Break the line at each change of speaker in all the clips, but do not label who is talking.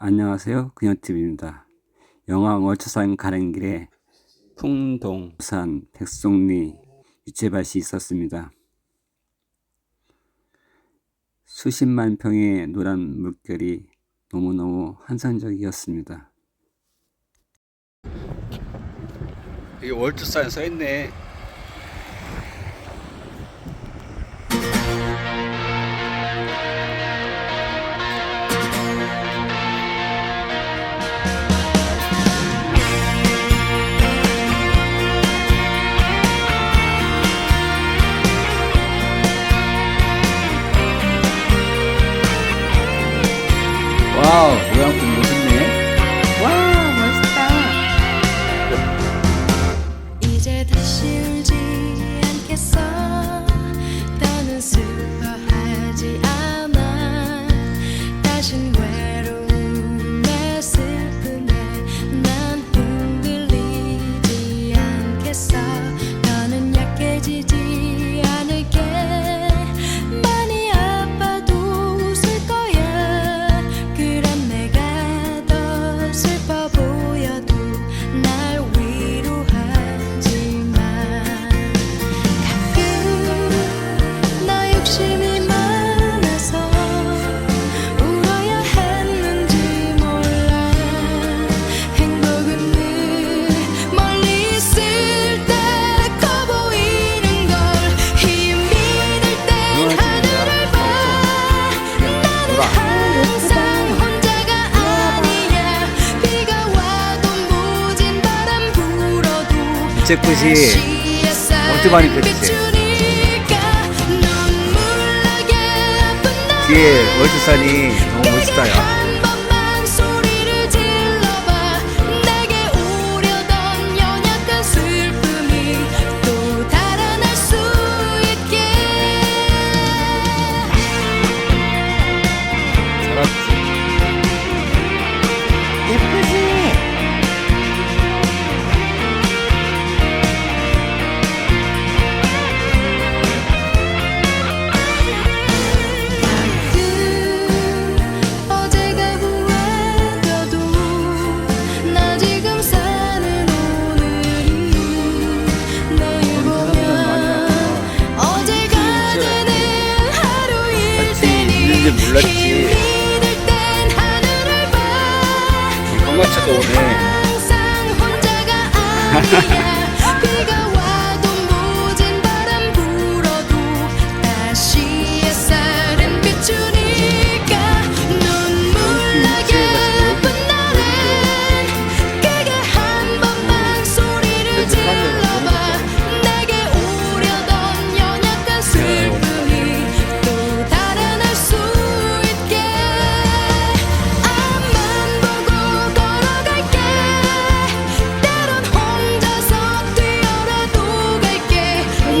안녕하세요. 그녀팀입니다. 영화 월초산 가는 길에 풍동산, 백송리, 유채밭이 있었습니다. 수십만 평의 노란 물결이 너무너무 환상적이었습니다. 이게 월초산 써있네. 와우, 요양품 멋있네.
와, 멋있다.
이제 다시 울지 않겠어. 떠는 슈퍼 어쨌것이
어쩌바니 그랬지 뒤에 월드산이 너무 멋있다야 네. 때문에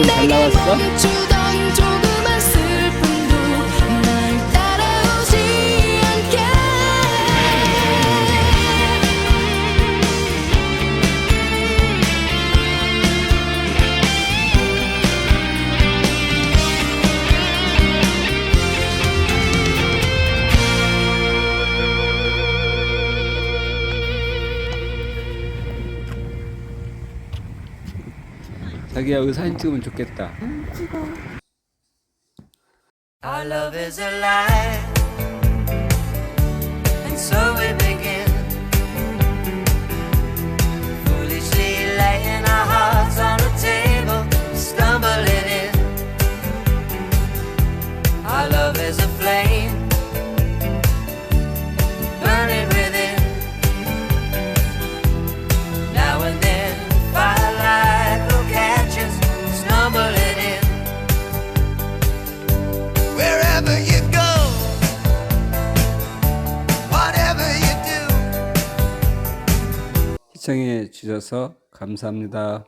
잘 나왔어? 자기야 여기 사진 찍으면 좋겠다.
찍어. Our love is alive, and so it
시청해 주셔서 감사합니다.